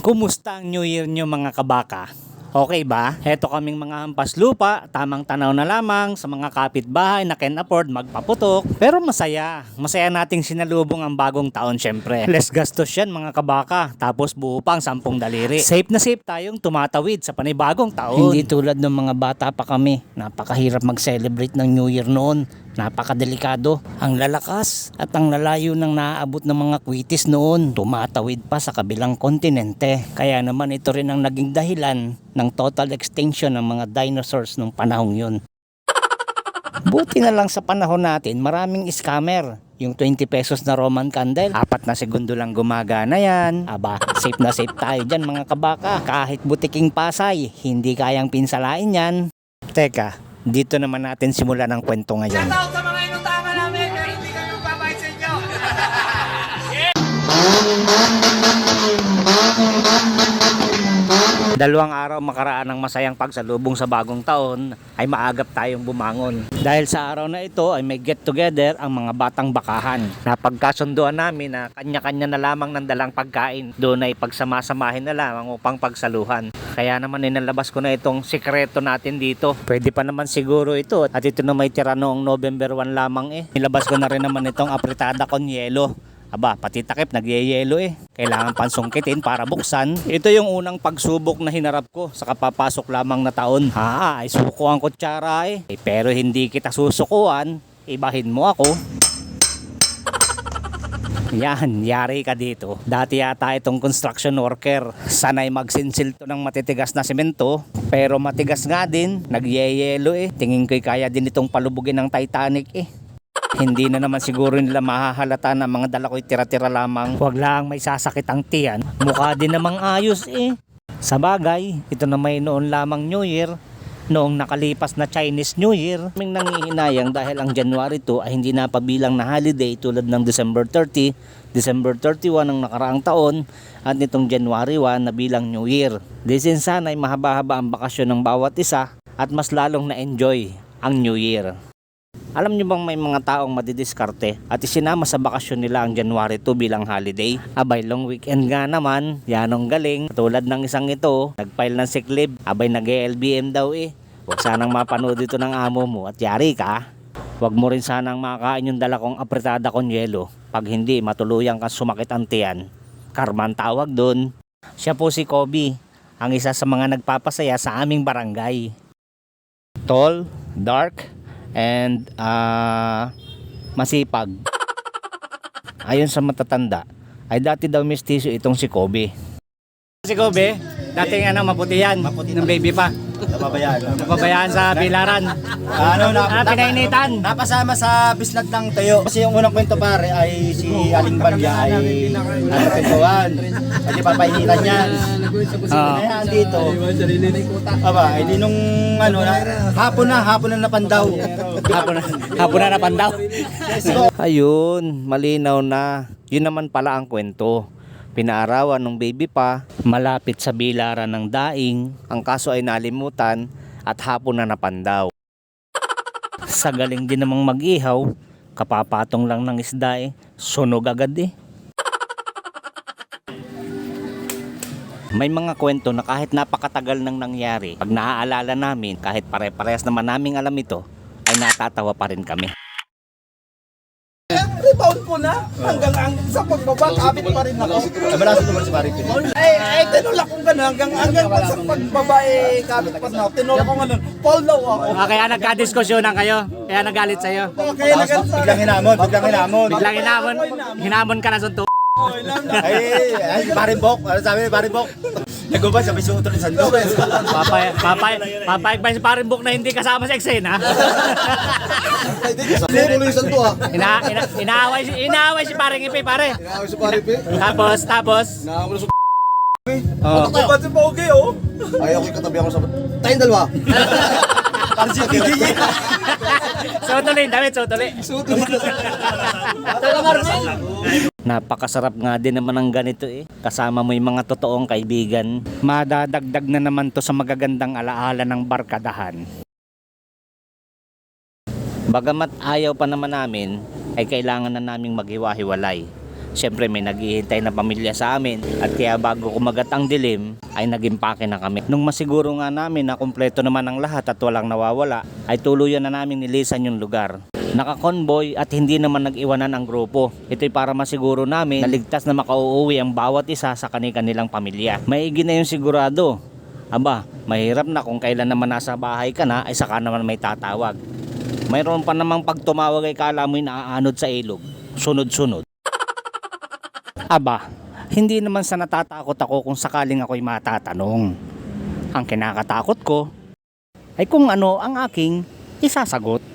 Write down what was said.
Kumusta ang New Year nyo mga kabaka? Okay ba? Heto kaming mga hampas lupa, tamang tanaw na lamang sa mga kapitbahay na can afford magpaputok. Pero masaya. Masaya nating sinalubong ang bagong taon syempre. Less gastos yan mga kabaka. Tapos buo pa ang sampung daliri. Safe na safe tayong tumatawid sa panibagong taon. Hindi tulad ng mga bata pa kami. Napakahirap mag-celebrate ng New Year noon. Napakadelikado. Ang lalakas at ang lalayo ng naaabot ng mga kwitis noon. Tumatawid pa sa kabilang kontinente. Kaya naman ito rin ang naging dahilan ng total extinction ng mga dinosaurs nung panahong yun. Buti na lang sa panahon natin, maraming scammer. Yung 20 pesos na Roman candle, apat na segundo lang gumagana yan. Aba, safe na safe tayo dyan mga kabaka. Kahit butiking pasay, hindi kayang pinsalain yan. Teka, dito naman natin simulan ang kwento ngayon. Shoutout sa mga inutama namin pero hindi kami magbabayad sa inyo. Dalawang araw makaraan ng masayang pagsalubong sa bagong taon ay maagap tayong bumangon. Dahil sa araw na ito ay may get together ang mga batang bakahan. Napagkasunduan namin na kanya-kanya na lamang ng dalang pagkain. Doon ay pagsamasamahin na lamang upang pagsaluhan. Kaya naman inalabas ko na itong sikreto natin dito. Pwede pa naman siguro ito at ito na may tira noong November 1 lamang eh. Nilabas ko na rin naman itong apritada con yelo. Aba, pati takip nagyeyelo eh. Kailangan pansungkitin para buksan. Ito yung unang pagsubok na hinarap ko sa kapapasok lamang na taon. Ha, ay suko ang kutsara eh. Eh, Pero hindi kita susukuan. Ibahin mo ako. Yan, yari ka dito. Dati yata itong construction worker. Sanay magsinsil to ng matitigas na semento. Pero matigas nga din. Nagyeyelo eh. Tingin ko'y kaya din itong palubugin ng Titanic eh. Hindi na naman siguro nila mahahalata na mga dala ko'y tira-tira lamang. Huwag lang may sasakit ang tiyan. Mukha din namang ayos eh. Sa bagay, ito na may noon lamang New Year. Noong nakalipas na Chinese New Year, may nangihinayang dahil ang January 2 ay hindi napabilang na holiday tulad ng December 30, December 31 ng nakaraang taon at nitong January 1 na bilang New Year. Disin sana ay mahaba-haba ang bakasyon ng bawat isa at mas lalong na-enjoy ang New Year. Alam niyo bang may mga taong madidiskarte at isinama sa bakasyon nila ang January 2 bilang holiday? Abay long weekend nga naman, yanong galing. Tulad ng isang ito, nagfile ng sick leave, abay nag-LBM daw eh. Huwag sanang mapanood ito ng amo mo at yari ka. Huwag mo rin sanang makain yung dala kong apretada con yelo. Pag hindi, matuluyan kang sumakit ang tiyan. Karman tawag doon. Siya po si Kobe, ang isa sa mga nagpapasaya sa aming barangay. Tall, dark, and ah masipag. Ayon sa matatanda, ay dati daw mistiso itong si Kobe. Si Kobe, dating ano, maputi yan, maputi ng baby pa. Napabayaan. Napabayaan sa bilaran. Ano, na, Ah, pinainitan. Napasama sa bislag ng tayo. Kasi yung unang kwento pare ay si Aling Balya ay ano kwentuhan. Di papainitan yan. Oo. Kaya dito. Aba, ay di nung ano, na, hapon na, hapon na napandaw. hapon na, hapon na napandaw. Ayun, malinaw na. Yun naman pala ang kwento. Pinaarawan ng baby pa, malapit sa bilaran ng daing, ang kaso ay nalimutan at hapon na napandaw. Sa galing din namang mag-ihaw, kapapatong lang ng isda eh, sunog agad eh. May mga kwento na kahit napakatagal nang nangyari, pag naaalala namin, kahit pare-parehas naman naming alam ito, ay natatawa pa rin kami. Rebound ko na hanggang ang sa pagbaba kapit pa rin ako. Ay, malaso naman si Pare Pin. Ay, ay tinulak ko gano'n hanggang hanggang pa sa pagbaba eh kapit pa rin ako. Tinulak ko gano'n. Fall daw ako. Ah, kaya nagka-diskusyonan kayo? Kaya nagalit sa'yo? Kaya Tapos nagkanta. biglang hinamon, biglang hinamon. Biglang hinamon, hinamon ka na sunto. Ay, ay, Pare Bok. Ano sabi ni Pare Bok? Nagubad, sabi suot rin sandok. Papay, papay, papay ba si paring book na hindi kasama sa eksena? Limulisan to ah. Ina, ina, inaaway, si, inaaway si paring ipi, pare. Nakawin si pare pe. Tapos, tapos, Nakawin sa oh, Ako ba si Pogi oh? Ay, ako katabi ako sa... Tayong dalawa. Parang si. Napakasarap nga din naman ng ganito eh. Kasama mo yung mga totoong kaibigan. Madadagdag na naman to sa magagandang alaala ng barkadahan. Bagamat ayaw pa naman namin, ay kailangan na naming maghiwa-hiwalay. Siyempre may naghihintay na pamilya sa amin at kaya bago kumagat ang dilim ay nagimpake na kami. Nung masiguro nga namin na kumpleto naman ang lahat at walang nawawala ay tuluyan na namin nilisan yung lugar. Naka-convoy at hindi naman nag-iwanan ang grupo. Ito'y para masiguro namin na ligtas na makauuwi ang bawat isa sa kanilang pamilya. Maigi na yung sigurado. Aba, mahirap na kung kailan naman nasa bahay ka na ay saka naman may tatawag. Mayroon pa namang pag tumawag ay kala mo'y naaanod sa ilog. Sunod-sunod. Aba, hindi naman sa natatakot ako kung sakaling ako'y matatanong. Ang kinakatakot ko ay kung ano ang aking isasagot.